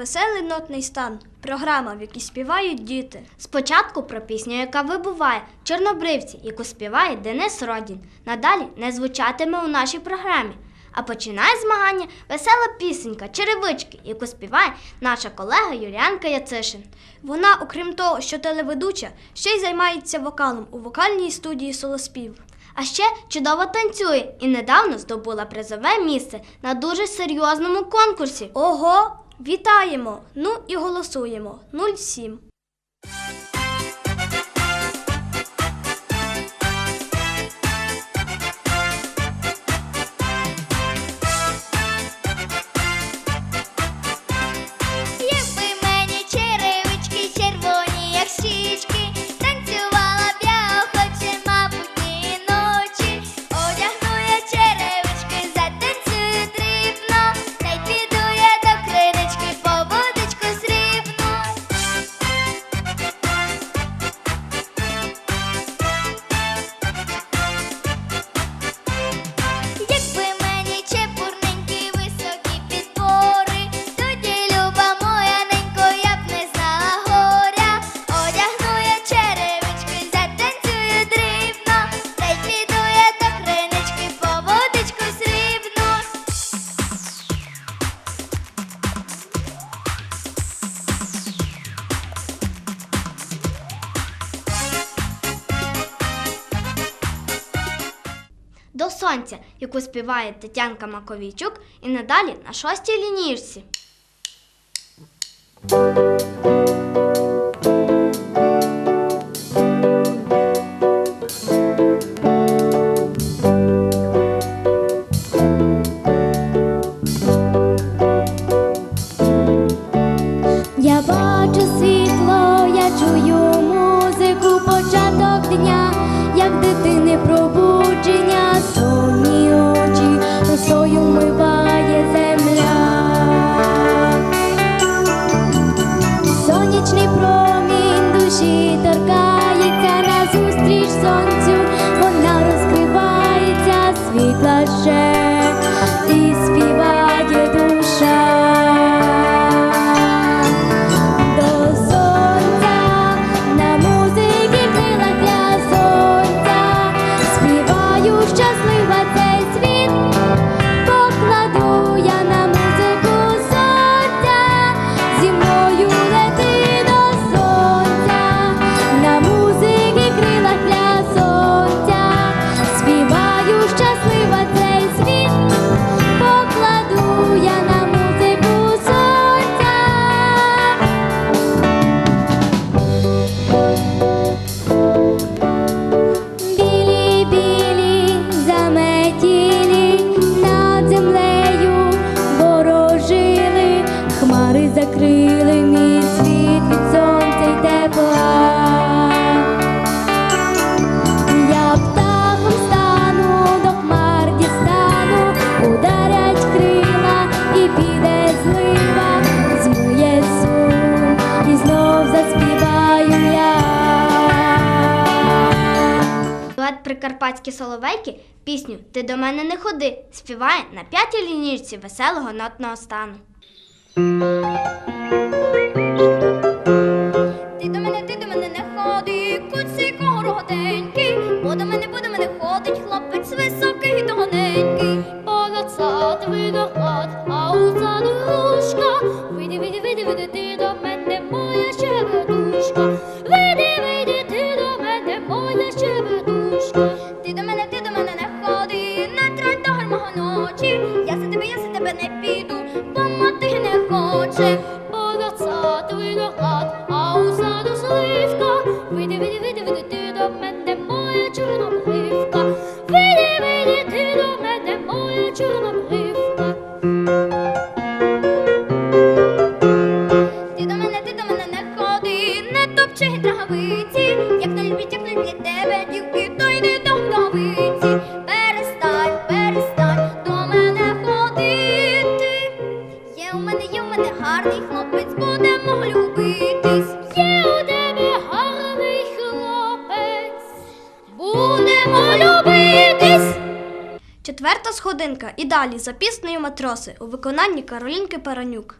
Веселий нотний стан, програма, в якій співають діти. Спочатку про пісню, яка вибуває Чорнобривці, яку співає Денис Родін. Надалі не звучатиме у нашій програмі. А починає змагання весела пісенька Черевички, яку співає наша колега Юліанка Яцишин. Вона, окрім того, що телеведуча, ще й займається вокалом у вокальній студії Солоспів. А ще чудово танцює і недавно здобула призове місце на дуже серйозному конкурсі. Ого, вітаємо! Ну і голосуємо. 07. До сонця, яку співає Тетянка Маковійчук, і надалі на шостій лінійці. share. Соловейки пісню Ти до мене не ходи співає на п'ятій лінійці веселого нотного стану. Хоче. Понад виноград, а у саду сливка. Вийди, вийди, вийди, вийди, ти до мене, моя чорнобривка. Вийди, вийди, ти до мене, моя чорнобривка. Ти до мене, ти до мене не ходи, не топчи травиці, як не люблять, як не люблять тебе, дівки, сходинка і далі за піснею матроси у виконанні Каролінки Паранюк.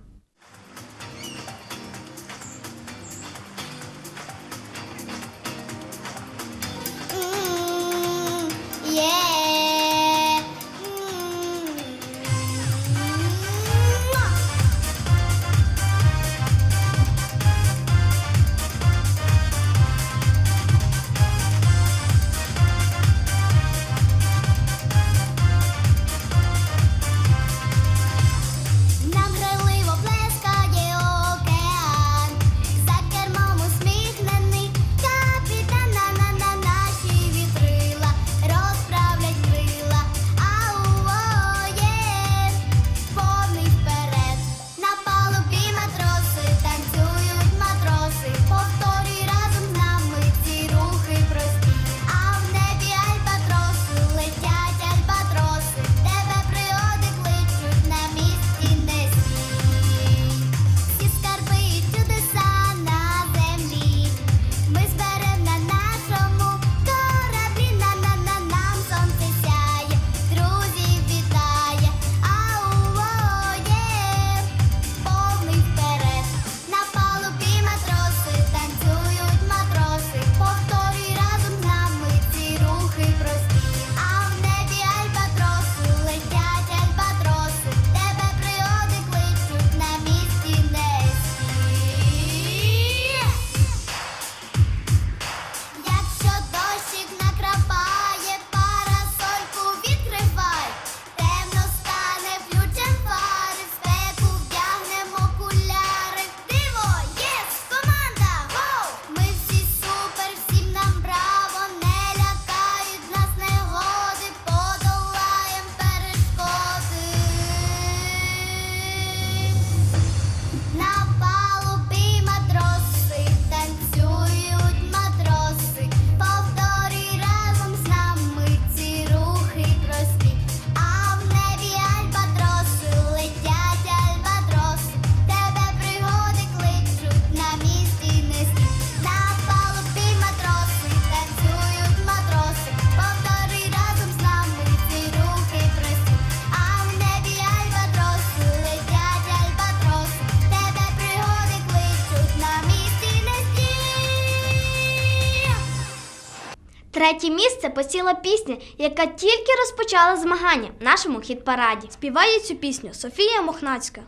Третє місце посіла пісня, яка тільки розпочала змагання в нашому хіт-параді. Співає цю пісню Софія Мохнацька.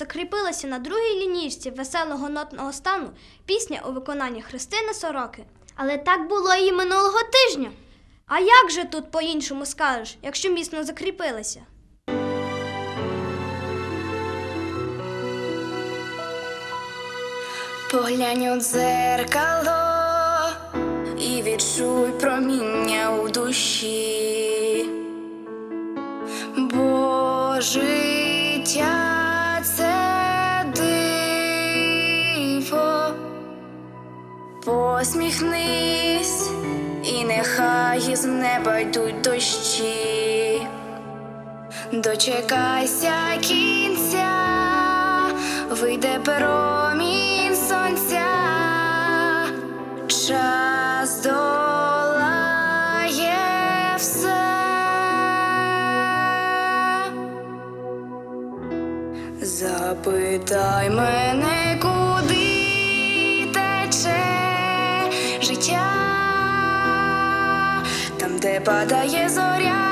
Закріпилася на другій лінійці веселого нотного стану пісня у виконанні Христини Сороки. Але так було і минулого тижня. А як же тут по-іншому скажеш, якщо міцно закріпилася? Поглянь у дзеркало і відчуй проміння у душі. Бо Посміхнись, і нехай із неба йдуть дощі. Дочекайся кінця, вийде промінь сонця, падає зоря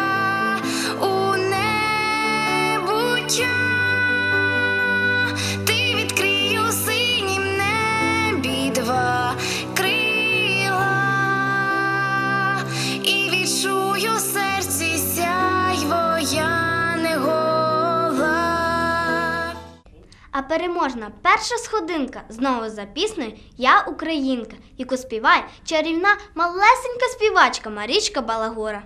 переможна перша сходинка знову за піснею Я Українка, яку співає чарівна малесенька співачка Марічка Балагура.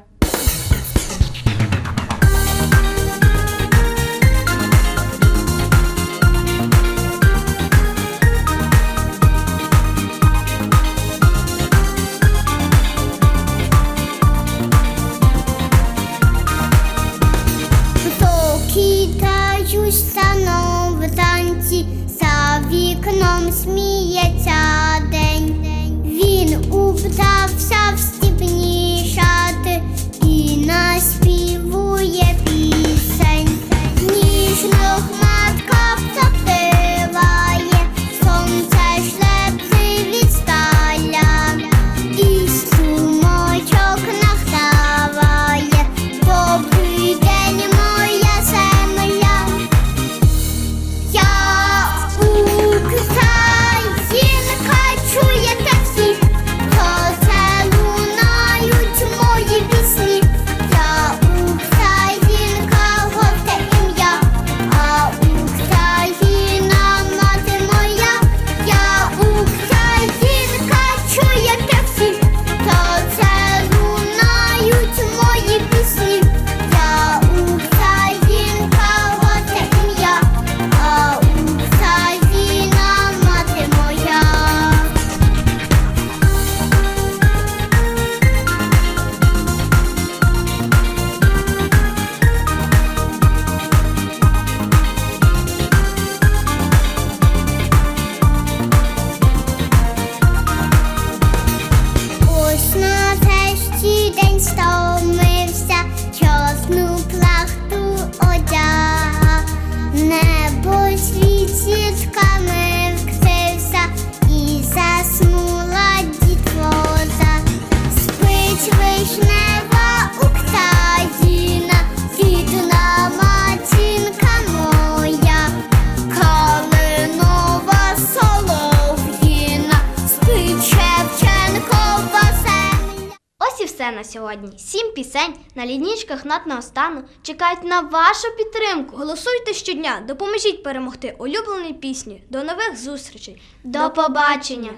Сьогодні. Сім пісень на лінічках натного стану чекають на вашу підтримку. Голосуйте щодня, допоможіть перемогти улюбленій пісні. До нових зустрічей! До побачення!